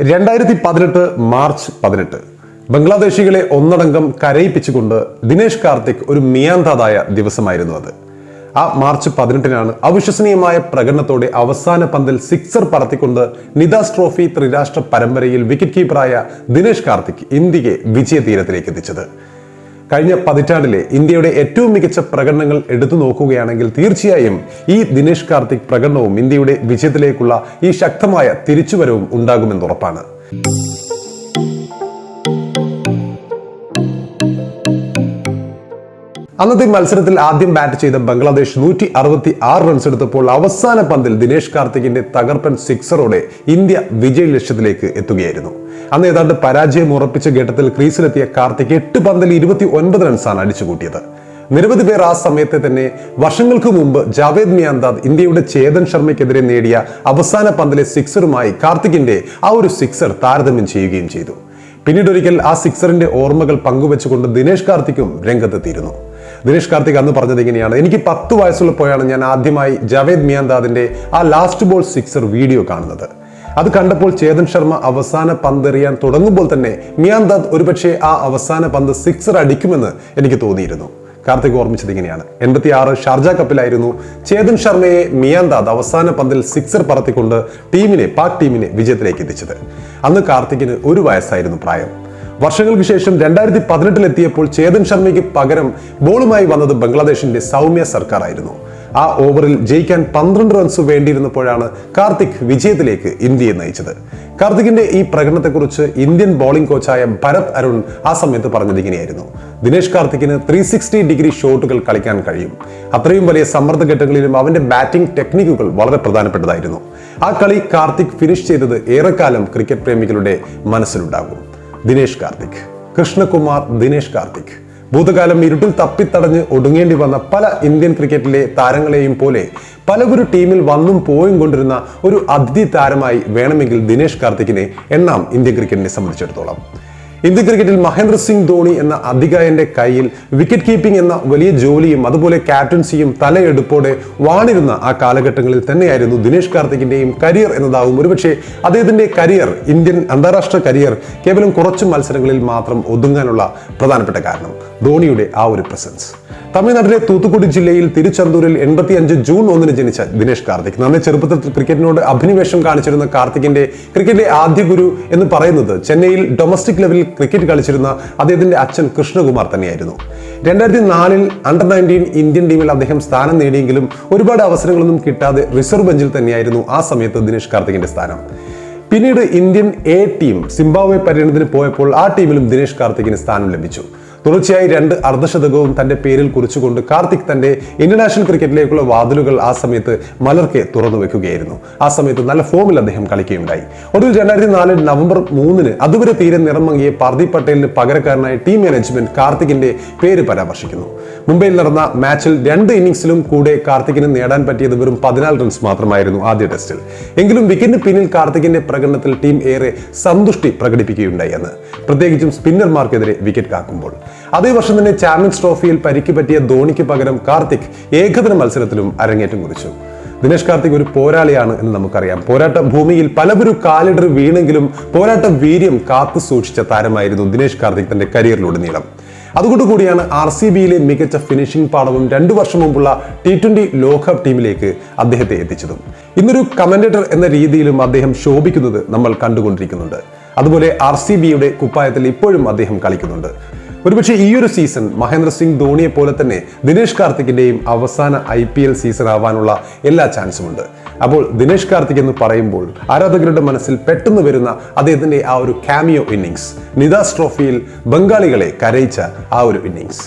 രണ്ടായിരത്തി പതിനെട്ട് മാർച്ച് പതിനെട്ട്. ബംഗ്ലാദേശികളെ ഒന്നടങ്കം കരയിപ്പിച്ചുകൊണ്ട് ദിനേശ് കാർത്തിക് ഒരു മിയാന്താതായ ദിവസമായിരുന്നു അത്. ആ മാർച്ച് പതിനെട്ടിനാണ് അവിശ്വസനീയമായ പ്രകടനത്തോടെ അവസാന പന്തിൽ സിക്സർ പറത്തിക്കൊണ്ട് നിദാസ് ട്രോഫി ത്രിരാഷ്ട്ര പരമ്പരയിൽ വിക്കറ്റ് കീപ്പറായ ദിനേശ് കാർത്തിക് ഇന്ത്യയെ വിജയതീരത്തിലേക്ക് എത്തിച്ചത് കഴിഞ്ഞ പതിറ്റാണ്ടിലെ ഇന്ത്യയുടെ ഏറ്റവും മികച്ച പ്രകടനങ്ങൾ എടുത്തു നോക്കുകയാണെങ്കിൽ തീർച്ചയായും ഈ ദിനേഷ് കാർത്തിക് പ്രകടനവും ഇന്ത്യയുടെ വിജയത്തിലേക്കുള്ള ഈ ശക്തമായ തിരിച്ചുവരവും ഉണ്ടാകുമെന്ന് അന്നത്തെ മത്സരത്തിൽ ആദ്യം ബാറ്റ് ചെയ്ത ബംഗ്ലാദേശ് നൂറ്റി അറുപത്തി ആറ് റൺസ് എടുത്തപ്പോൾ അവസാന പന്തിൽ ദിനേശ് കാർത്തികിന്റെ തകർപ്പൻ സിക്സറോടെ ഇന്ത്യ വിജയ ലക്ഷ്യത്തിലേക്ക് എത്തുകയായിരുന്നു. അന്ന് ഏതാണ്ട് പരാജയം ഉറപ്പിച്ച ഘട്ടത്തിൽ ക്രീസിലെത്തിയ കാർത്തിക് എട്ട് പന്തിൽ ഇരുപത്തി ഒൻപത് റൺസാണ് അടിച്ചുകൂട്ടിയത്. നിരവധി പേർ ആ സമയത്തെ തന്നെ വർഷങ്ങൾക്ക് മുമ്പ് ജാവേദ് മിയാന്താദ് ഇന്ത്യയുടെ ചേതൻ ശർമ്മയ്ക്കെതിരെ നേടിയ അവസാന പന്തിലെ സിക്സറുമായി കാർത്തികിന്റെ ആ ഒരു സിക്സർ താരതമ്യം ചെയ്യുകയും ചെയ്തു. പിന്നീട് ഒരിക്കൽ ആ സിക്സറിന്റെ ഓർമ്മകൾ പങ്കുവെച്ചുകൊണ്ട് ദിനേശ് കാർത്തിക്കും രംഗത്തെത്തിയിരുന്നു. ദിനേശ് കാർത്തിക് അന്ന് പറഞ്ഞത് ഇങ്ങനെയാണ്. എനിക്ക് പത്ത് വയസ്സുള്ളപ്പോഴാണ് ഞാൻ ആദ്യമായി ജാവേദ് മിയാന്താദിന്റെ ആ ലാസ്റ്റ് ബോൾ സിക്സർ വീഡിയോ കാണുന്നത്. അത് കണ്ടപ്പോൾ ചേതൻ ശർമ്മ അവസാന പന്തെറിയാൻ തുടങ്ങുമ്പോൾ തന്നെ മിയാന്താദ് ഒരുപക്ഷെ ആ അവസാന പന്ത് സിക്സർ അടിക്കുമെന്ന് എനിക്ക് തോന്നിയിരുന്നു. കാർത്തിക് ഓർമ്മിച്ചത് ഇങ്ങനെയാണ്. എൺപത്തി ആറ് ഷാർജ കപ്പിലായിരുന്നു ചേതൻ ശർമ്മയെ മിയാന്താദ് അവസാന പന്തിൽ സിക്സർ പറത്തിക്കൊണ്ട് ടീമിനെ പാക് ടീമിനെ വിജയത്തിലേക്ക് എത്തിച്ചത്. അന്ന് കാർത്തിക്കിന് ഒരു വയസ്സായിരുന്നു പ്രായം. വർഷങ്ങൾക്ക് ശേഷം രണ്ടായിരത്തി പതിനെട്ടിലെത്തിയപ്പോൾ ചേതൻ ശർമ്മയ്ക്ക് പകരം ബോളുമായി വന്നത് ബംഗ്ലാദേശിന്റെ സൗമ്യ സർക്കാർ ആയിരുന്നു ആ ഓവറിൽ ജയിക്കാൻ പന്ത്രണ്ട് റൺസ് വേണ്ടിയിരുന്നപ്പോഴാണ് കാർത്തിക് വിജയത്തിലേക്ക് ഇന്ത്യയെ നയിച്ചത്. കാർത്തികിന്റെ ഈ പ്രകടനത്തെക്കുറിച്ച് ഇന്ത്യൻ ബോളിംഗ് കോച്ചായ ഭരത് അരുൺ ആ സമയത്ത് പറഞ്ഞത് ഇങ്ങനെയായിരുന്നു ദിനേശ് കാർത്തിക്കിന് ത്രീ സിക്സ്റ്റി ഡിഗ്രി ഷോട്ടുകൾ കളിക്കാൻ കഴിയും. അത്രയും വലിയ സമ്മർദ്ദ ഘട്ടങ്ങളിലും അവന്റെ ബാറ്റിംഗ് ടെക്നിക്കുകൾ വളരെ പ്രധാനപ്പെട്ടതായിരുന്നു. ആ കളി കാർത്തിക് ഫിനിഷ് ചെയ്തത് ഏറെക്കാലം ക്രിക്കറ്റ് പ്രേമികളുടെ മനസ്സിലുണ്ടാകും. ദിനേശ് കാർത്തിക്. കൃഷ്ണകുമാർ ദിനേശ് കാർത്തിക്. ഭൂതകാലം ഇരുട്ടിൽ തപ്പിത്തടഞ്ഞ് ഒടുങ്ങേണ്ടി വന്ന പല ഇന്ത്യൻ ക്രിക്കറ്റിലെ താരങ്ങളെയും പോലെ പലവരു ടീമിൽ വന്നും പോയും കൊണ്ടിരുന്ന ഒരു അതിഥി താരമായി വേണമെങ്കിൽ ദിനേശ് കാർത്തിക്കിനെ എണ്ണാം ഇന്ത്യൻ ക്രിക്കറ്റിനെ സംബന്ധിച്ചിടത്തോളം. ഇന്ത്യൻ ക്രിക്കറ്റിൽ മഹേന്ദ്ര സിംഗ് ധോണി എന്ന അധികായന്റെ കയ്യിൽ വിക്കറ്റ് കീപ്പിംഗ് എന്ന വലിയ ജോലിയും അതുപോലെ ക്യാപ്റ്റൻസിയും തലയെടുപ്പോടെ വാണിരുന്ന ആ കാലഘട്ടങ്ങളിൽ തന്നെയായിരുന്നു ദിനേഷ് കാർത്തിക്കിന്റെയും കരിയർ എന്നതാവും. ഒരുപക്ഷെ അദ്ദേഹത്തിന്റെ കരിയർ ഇന്ത്യൻ അന്താരാഷ്ട്ര കരിയർ കേവലം കുറച്ച് മത്സരങ്ങളിൽ മാത്രം ഒതുങ്ങാനുള്ള പ്രധാനപ്പെട്ട കാരണം ധോണിയുടെ ആ ഒരു പ്രസൻസ് തമിഴ്നാട്ടിലെ തൂത്തുക്കുടി ജില്ലയിൽ തിരുച്ചെന്തൂരിൽ എൺപത്തി അഞ്ച് ജൂൺ ഒന്നിന് ജനിച്ച ദിനേഷ് കാർത്തിക്. നന്നേ ചെറുപ്പത്തിൽ ക്രിക്കറ്റിനോട് അഭിനിവേശം കാണിച്ചിരുന്ന കാർത്തികിന്റെ ക്രിക്കറ്റിലെ ആദ്യ ഗുരു എന്ന് പറയുന്നത് ചെന്നൈയിൽ ഡൊമസ്റ്റിക് ലെവലിൽ ക്രിക്കറ്റ് കളിച്ചിരുന്ന അദ്ദേഹത്തിന്റെ അച്ഛൻ കൃഷ്ണകുമാർ തന്നെയായിരുന്നു. രണ്ടായിരത്തി നാലിൽ അണ്ടർ നയന്റീൻ ഇന്ത്യൻ ടീമിൽ അദ്ദേഹം സ്ഥാനം നേടിയെങ്കിലും ഒരുപാട് അവസരങ്ങളൊന്നും കിട്ടാതെ റിസർവ് ബെഞ്ചിൽ തന്നെയായിരുന്നു ആ സമയത്ത് ദിനേഷ് കാർത്തികിന്റെ സ്ഥാനം. പിന്നീട് ഇന്ത്യൻ എ ടീം സിംബാബ്വെ പര്യടനത്തിന് പോയപ്പോൾ ആ ടീമിലും ദിനേഷ് കാർത്തിക്കിന് സ്ഥാനം ലഭിച്ചു. തുടർച്ചയായി രണ്ട് അർദ്ധശതകവും തന്റെ പേരിൽ കുറിച്ചുകൊണ്ട് കാർത്തിക് തന്റെ ഇന്റർനാഷണൽ ക്രിക്കറ്റിലേക്കുള്ള വാതിലുകൾ ആ സമയത്ത് മലർക്കെ തുറന്നു വെക്കുകയായിരുന്നു. ആ സമയത്ത് നല്ല ഫോമിൽ അദ്ദേഹം കളിക്കുകയുണ്ടായി. ഒടുവിൽ രണ്ടായിരത്തി നാല് നവംബർ മൂന്നിന് അതുവരെ തീരെ നിറം മങ്ങിയ പാർദീപ് പട്ടേലിന് പകരക്കാരനായ ടീം മാനേജ്മെന്റ് കാർത്തിക്കിന്റെ പേര് പരാമർശിക്കുന്നു. മുംബൈയിൽ നടന്ന മാച്ചിൽ രണ്ട് ഇന്നിംഗ്സിലും കൂടെ കാർത്തിക്കിന് നേടാൻ പറ്റിയത് വെറും പതിനാല് റൺസ് മാത്രമായിരുന്നു ആദ്യ ടെസ്റ്റിൽ. എങ്കിലും വിക്കറ്റിന് പിന്നിൽ കാർത്തികിന്റെ പ്രകടനത്തിൽ ടീം ഏറെ സന്തുഷ്ടി പ്രകടിപ്പിക്കുകയുണ്ടായി എന്ന്. പ്രത്യേകിച്ചും സ്പിന്നർമാർക്കെതിരെ വിക്കറ്റ് കാക്കുമ്പോൾ. അതേ വർഷം തന്നെ ചാമ്പ്യൻസ് ട്രോഫിയിൽ പരിക്ക് പറ്റിയ ധോണിക്ക് പകരം കാർത്തിക് ഏകദിന മത്സരത്തിലും അരങ്ങേറ്റം കുറിച്ചു. ദിനേഷ് കാർത്തിക് ഒരു പോരാളിയാണ് എന്ന് നമുക്കറിയാം. പോരാട്ട ഭൂമിയിൽ പലവരും കാലിടർ വീണെങ്കിലും പോരാട്ട വീര്യം കാത്തു സൂക്ഷിച്ച താരമായിരുന്നു ദിനേഷ് കാർത്തിക് തന്റെ കരിയറിലുടനീളം. അതുകൊണ്ട് കൂടിയാണ് ആർ സി ബിയിലെ മികച്ച ഫിനിഷിംഗ് പാടവും രണ്ടു വർഷം മുമ്പുള്ള ടി ട്വന്റി ലോകകപ്പ് ടീമിലേക്ക് അദ്ദേഹത്തെ എത്തിച്ചതും. ഇന്നൊരു കമന്റേറ്റർ എന്ന രീതിയിലും അദ്ദേഹം ശോഭിക്കുന്നത് നമ്മൾ കണ്ടുകൊണ്ടിരിക്കുന്നുണ്ട്. അതുപോലെ ആർ സി ബിയുടെ കുപ്പായത്തിൽ ഇപ്പോഴും അദ്ദേഹം കളിക്കുന്നുണ്ട്. ഒരുപക്ഷെ ഈ ഒരു സീസൺ മഹേന്ദ്ര സിംഗ് ധോണിയെ പോലെ തന്നെ ദിനേഷ് കാർത്തിക്കിന്റെയും അവസാന ഐ പി എൽ സീസൺ ആവാനുള്ള എല്ലാ ചാൻസും ഉണ്ട് അപ്പോൾ ദിനേഷ് കാർത്തിക് എന്ന് പറയുമ്പോൾ ആരാധകരുടെ മനസ്സിൽ പെട്ടെന്ന് വരുന്ന അദ്ദേഹത്തിന്റെ ആ ഒരു കാമിയോ ഇന്നിങ്സ് നിദാസ് ട്രോഫിയിൽ ബംഗാളികളെ കരയിച്ച ആ ഒരു ഇന്നിങ്സ്